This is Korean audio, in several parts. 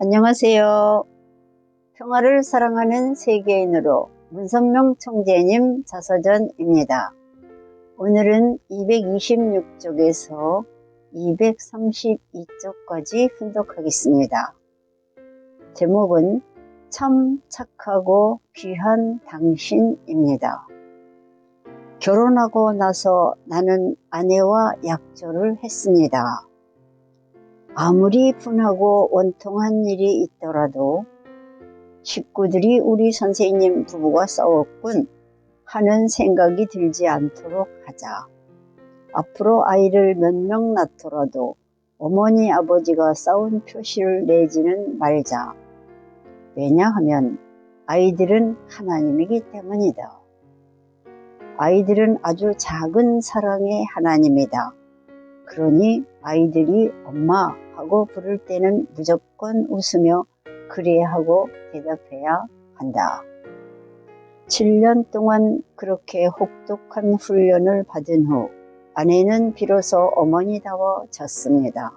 안녕하세요. 평화를 사랑하는 세계인으로 문선명 총재님 자서전입니다. 오늘은 226쪽에서 232쪽까지 분독하겠습니다. 제목은 참 착하고 귀한 당신입니다. 결혼하고 나서 나는 아내와 약조를 했습니다. 아무리 분하고 원통한 일이 있더라도 식구들이 우리 선생님 부부가 싸웠군 하는 생각이 들지 않도록 하자. 앞으로 아이를 몇 명 낳더라도 어머니 아버지가 싸운 표시를 내지는 말자. 왜냐하면 아이들은 하나님이기 때문이다. 아이들은 아주 작은 사랑의 하나님이다. 그러니 아이들이 엄마 하고 부를 때는 무조건 웃으며 그래 하고 대답해야 한다. 7년 동안 그렇게 혹독한 훈련을 받은 후 아내는 비로소 어머니다워졌습니다.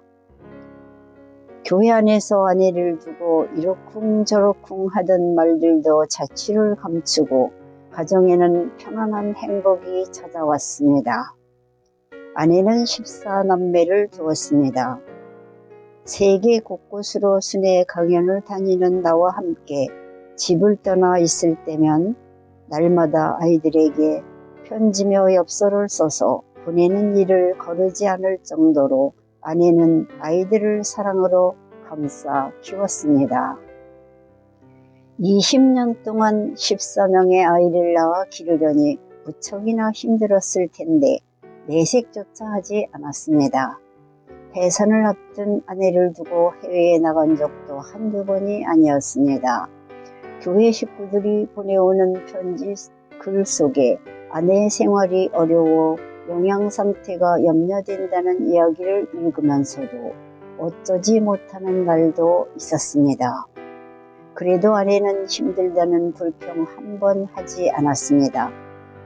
교회 안에서 아내를 두고 이러쿵저러쿵 하던 말들도 자취를 감추고 가정에는 편안한 행복이 찾아왔습니다. 아내는 14남매를 두었습니다. 세계 곳곳으로 순회 강연을 다니는 나와 함께 집을 떠나 있을 때면 날마다 아이들에게 편지며 엽서를 써서 보내는 일을 거르지 않을 정도로 아내는 아이들을 사랑으로 감싸 키웠습니다. 20년 동안 14명의 아이를 낳아 기르려니 무척이나 힘들었을 텐데 내색조차 하지 않았습니다. 해산을 앞둔 아내를 두고 해외에 나간 적도 한두 번이 아니었습니다. 교회 식구들이 보내오는 편지 글 속에 아내의 생활이 어려워 영양 상태가 염려된다는 이야기를 읽으면서도 어쩌지 못하는 날도 있었습니다. 그래도 아내는 힘들다는 불평 한 번 하지 않았습니다.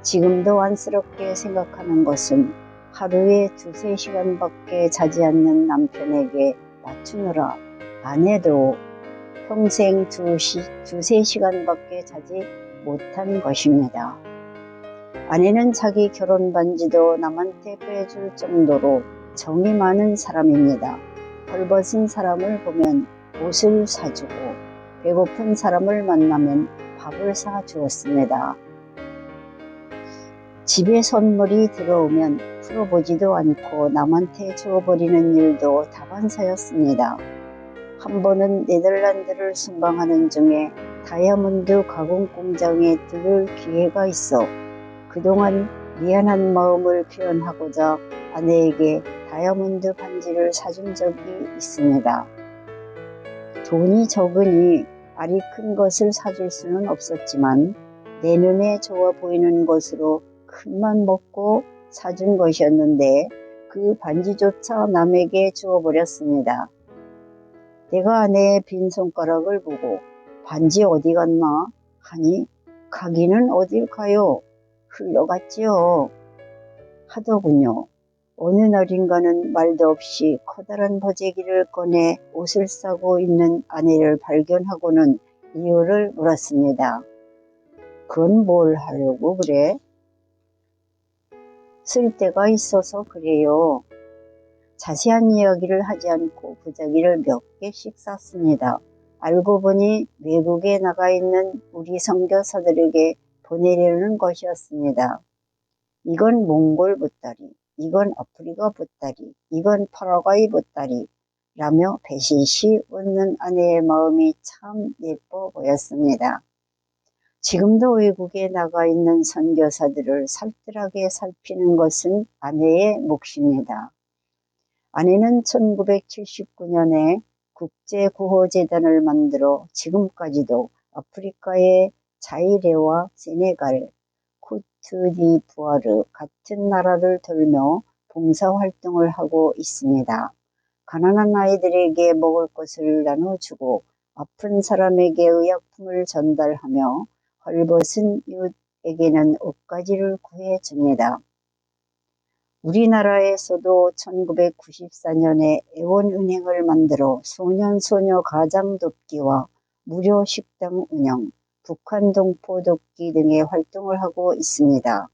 지금도 안쓰럽게 생각하는 것은 하루에 두세 시간밖에 자지 않는 남편에게 맞추느라 아내도 평생 두 시, 두세 시간밖에 자지 못한 것입니다. 아내는 자기 결혼 반지도 남한테 빼줄 정도로 정이 많은 사람입니다. 헐벗은 사람을 보면 옷을 사주고 배고픈 사람을 만나면 밥을 사주었습니다. 집에 선물이 들어오면 풀어보지도 않고 남한테 주어버리는 일도 다반사였습니다. 한 번은 네덜란드를 순방하는 중에 다이아몬드 가공 공장에 들을 기회가 있어 그동안 미안한 마음을 표현하고자 아내에게 다이아몬드 반지를 사준 적이 있습니다. 돈이 적으니 알이 큰 것을 사줄 수는 없었지만 내 눈에 좋아 보이는 것으로 큰맘 먹고 사준 것이었는데 그 반지조차 남에게 주어버렸습니다. 내가 아내의 빈 손가락을 보고 반지 어디 갔나 하니 가기는 어딜 가요? 흘러갔지요. 하더군요. 어느 날인가는 말도 없이 커다란 보재기를 꺼내 옷을 싸고 있는 아내를 발견하고는 이유를 물었습니다. 그건 뭘 하려고 그래? 쓸 데가 있어서 그래요. 자세한 이야기를 하지 않고 부자기를 몇 개씩 쌌습니다. 알고 보니 외국에 나가 있는 우리 선교사들에게 보내려는 것이었습니다. 이건 몽골 보따리, 이건 아프리카 보따리, 이건 파라과이 보따리 라며 배신시 웃는 아내의 마음이 참 예뻐 보였습니다. 지금도 외국에 나가 있는 선교사들을 살뜰하게 살피는 것은 아내의 몫입니다. 아내는 1979년에 국제구호재단을 만들어 지금까지도 아프리카의 자이레와 세네갈, 코트디부아르 같은 나라를 돌며 봉사활동을 하고 있습니다. 가난한 아이들에게 먹을 것을 나눠주고 아픈 사람에게 의약품을 전달하며 헐벗은 이웃에게는 옷가지를 구해 줍니다. 우리나라에서도 1994년에 애원은행을 만들어 소년 소녀 가장 돕기와 무료 식당 운영, 북한 동포 돕기 등의 활동을 하고 있습니다.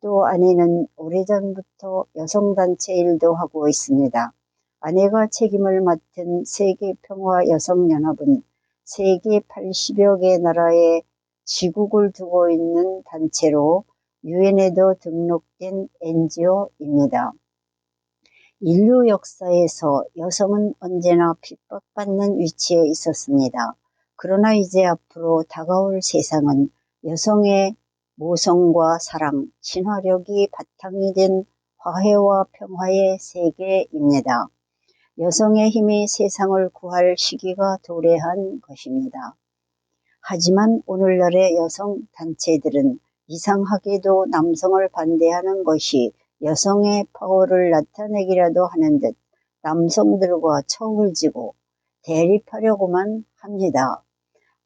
또 아내는 오래전부터 여성단체 일도 하고 있습니다. 아내가 책임을 맡은 세계평화여성연합은 세계 80여 개 나라에 지국을 두고 있는 단체로 유엔에도 등록된 NGO입니다. 인류 역사에서 여성은 언제나 핍박받는 위치에 있었습니다. 그러나 이제 앞으로 다가올 세상은 여성의 모성과 사랑, 친화력이 바탕이 된 화해와 평화의 세계입니다. 여성의 힘이 세상을 구할 시기가 도래한 것입니다. 하지만 오늘날의 여성 단체들은 이상하게도 남성을 반대하는 것이 여성의 파워를 나타내기라도 하는 듯 남성들과 척을 지고 대립하려고만 합니다.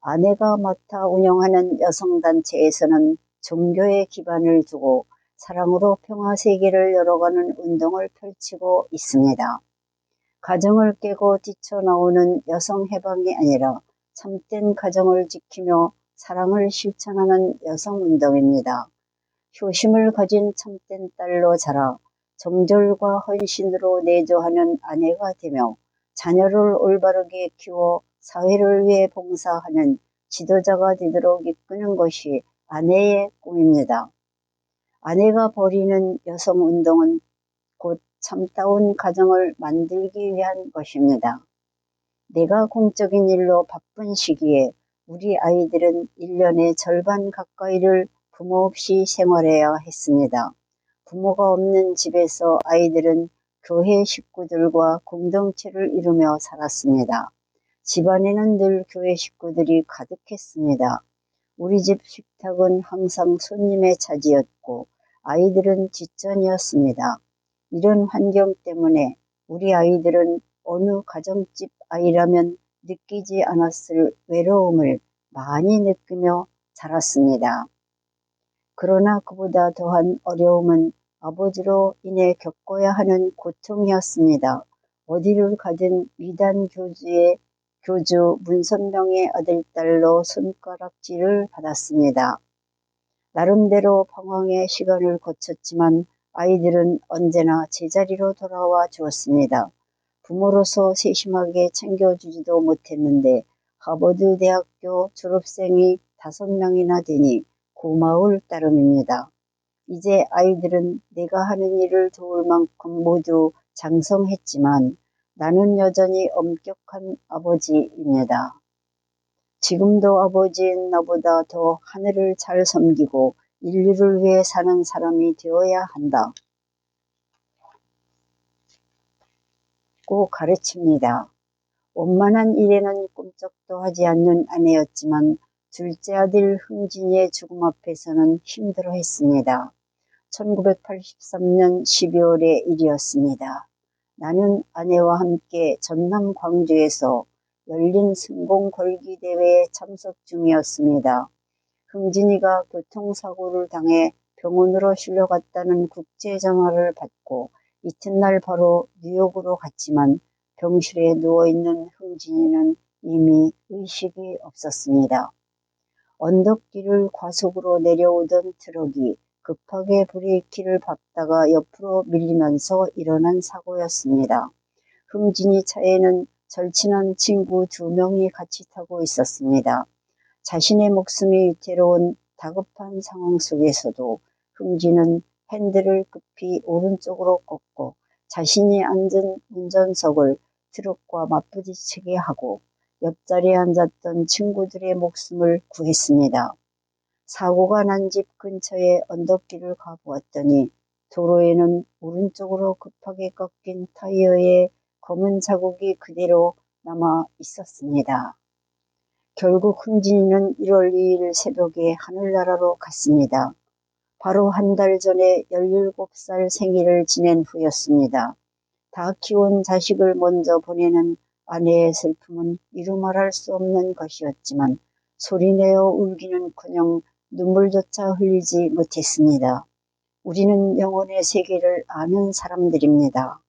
아내가 맡아 운영하는 여성단체에서는 종교의 기반을 두고 사랑으로 평화 세계를 열어가는 운동을 펼치고 있습니다. 가정을 깨고 뛰쳐나오는 여성 해방이 아니라 참된 가정을 지키며 사랑을 실천하는 여성운동입니다. 효심을 가진 참된 딸로 자라 정절과 헌신으로 내조하는 아내가 되며 자녀를 올바르게 키워 사회를 위해 봉사하는 지도자가 되도록 이끄는 것이 아내의 꿈입니다. 아내가 벌이는 여성운동은 곧 참다운 가정을 만들기 위한 것입니다. 내가 공적인 일로 바쁜 시기에 우리 아이들은 1년의 절반 가까이를 부모 없이 생활해야 했습니다. 부모가 없는 집에서 아이들은 교회 식구들과 공동체를 이루며 살았습니다. 집안에는 늘 교회 식구들이 가득했습니다. 우리 집 식탁은 항상 손님의 차지였고 아이들은 뒷전이었습니다. 이런 환경 때문에 우리 아이들은 어느 가정집 아이라면 느끼지 않았을 외로움을 많이 느끼며 자랐습니다. 그러나 그보다 더한 어려움은 아버지로 인해 겪어야 하는 고통이었습니다. 어디를 가든 위단 교주의 교주 문선명의 아들딸로 손가락질을 받았습니다. 나름대로 방황의 시간을 거쳤지만 아이들은 언제나 제자리로 돌아와 주었습니다. 부모로서 세심하게 챙겨주지도 못했는데 하버드 대학교 졸업생이 다섯 명이나 되니 고마울 따름입니다. 이제 아이들은 내가 하는 일을 도울 만큼 모두 장성했지만 나는 여전히 엄격한 아버지입니다. 지금도 아버지인 나보다 더 하늘을 잘 섬기고 인류를 위해 사는 사람이 되어야 한다. 고 가르칩니다. 원만한 일에는 꿈쩍도 하지 않는 아내였지만 둘째 아들 흥진이의 죽음 앞에서는 힘들어 했습니다. 1983년 12월의 일이었습니다. 나는 아내와 함께 전남 광주에서 열린 승공 걸기 대회에 참석 중이었습니다. 흥진이가 교통사고를 당해 병원으로 실려갔다는 국제 전화를 받고 이튿날 바로 뉴욕으로 갔지만 병실에 누워있는 흥진이는 이미 의식이 없었습니다. 언덕길을 과속으로 내려오던 트럭이 급하게 브레이키를 밟다가 옆으로 밀리면서 일어난 사고였습니다. 흥진이 차에는 절친한 친구 두 명이 같이 타고 있었습니다. 자신의 목숨이 위태로운 다급한 상황 속에서도 흥진은 핸들을 급히 오른쪽으로 꺾고 자신이 앉은 운전석을 트럭과 맞부딪히게 하고 옆자리에 앉았던 친구들의 목숨을 구했습니다. 사고가 난 집 근처의 언덕길을 가보았더니 도로에는 오른쪽으로 급하게 꺾인 타이어에 검은 자국이 그대로 남아 있었습니다. 결국 흥진이는 1월 2일 새벽에 하늘나라로 갔습니다. 바로 한 달 전에 17살 생일을 지낸 후였습니다. 다 키운 자식을 먼저 보내는 아내의 슬픔은 이루 말할 수 없는 것이었지만 소리내어 울기는커녕 눈물조차 흘리지 못했습니다. 우리는 영혼의 세계를 아는 사람들입니다.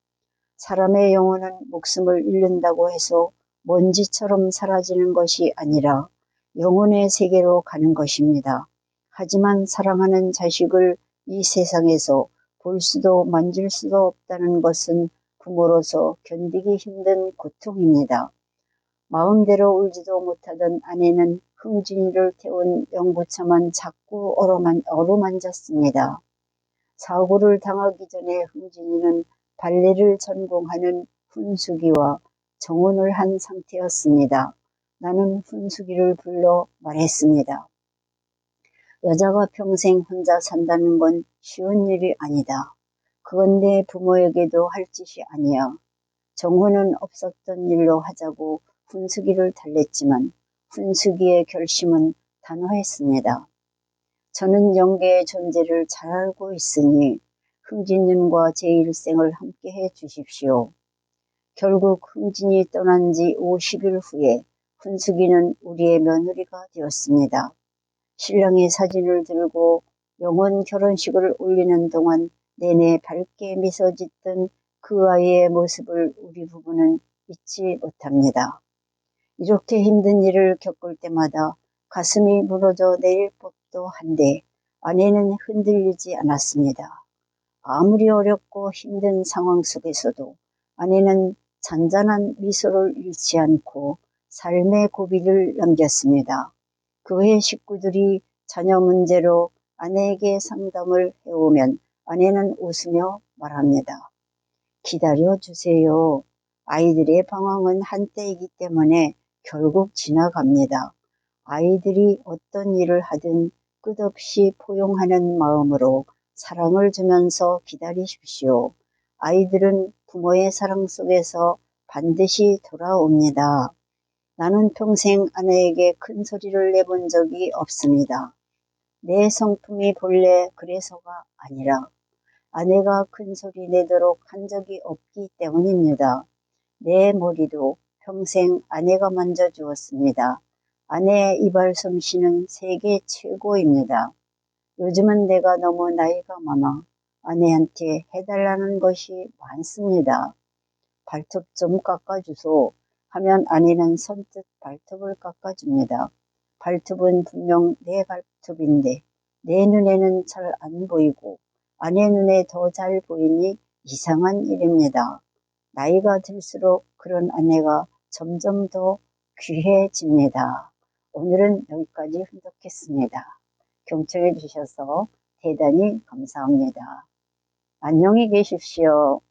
사람의 영혼은 목숨을 잃는다고 해서 먼지처럼 사라지는 것이 아니라 영혼의 세계로 가는 것입니다. 하지만 사랑하는 자식을 이 세상에서 볼 수도 만질 수도 없다는 것은 부모로서 견디기 힘든 고통입니다. 마음대로 울지도 못하던 아내는 흥진이를 태운 영부차만 자꾸 어루만, 어루만졌습니다. 사고를 당하기 전에 흥진이는 발레를 전공하는 훈수기와 정혼을 한 상태였습니다. 나는 훈수기를 불러 말했습니다. 여자가 평생 혼자 산다는 건 쉬운 일이 아니다. 그건 내 부모에게도 할 짓이 아니야. 정혼은 없었던 일로 하자고 훈수기를 달랬지만 훈수기의 결심은 단호했습니다. 저는 영계의 존재를 잘 알고 있으니 흥진님과 제 일생을 함께 해 주십시오. 결국 흥진이 떠난 지 50일 후에 훈숙이는 우리의 며느리가 되었습니다. 신랑의 사진을 들고 영혼 결혼식을 올리는 동안 내내 밝게 미소 짓던 그 아이의 모습을 우리 부부는 잊지 못합니다. 이렇게 힘든 일을 겪을 때마다 가슴이 무너져 내릴 법도 한데 아내는 흔들리지 않았습니다. 아무리 어렵고 힘든 상황 속에서도 아내는 잔잔한 미소를 잃지 않고 삶의 고비를 넘겼습니다. 교회 식구들이 자녀 문제로 아내에게 상담을 해오면 아내는 웃으며 말합니다. 기다려 주세요. 아이들의 방황은 한때이기 때문에 결국 지나갑니다. 아이들이 어떤 일을 하든 끝없이 포용하는 마음으로 사랑을 주면서 기다리십시오. 아이들은 부모의 사랑 속에서 반드시 돌아옵니다. 나는 평생 아내에게 큰 소리를 내본 적이 없습니다. 내 성품이 본래 그래서가 아니라 아내가 큰 소리 내도록 한 적이 없기 때문입니다. 내 머리도 평생 아내가 만져주었습니다. 아내의 이발 솜씨는 세계 최고입니다. 요즘은 내가 너무 나이가 많아 아내한테 해달라는 것이 많습니다. 발톱 좀 깎아주소 하면 아내는 선뜻 발톱을 깎아줍니다. 발톱은 분명 내 발톱인데 내 눈에는 잘 안 보이고 아내 눈에 더 잘 보이니 이상한 일입니다. 나이가 들수록 그런 아내가 점점 더 귀해집니다. 오늘은 여기까지 흔적했습니다. 경청해 주셔서 대단히 감사합니다. 안녕히 계십시오.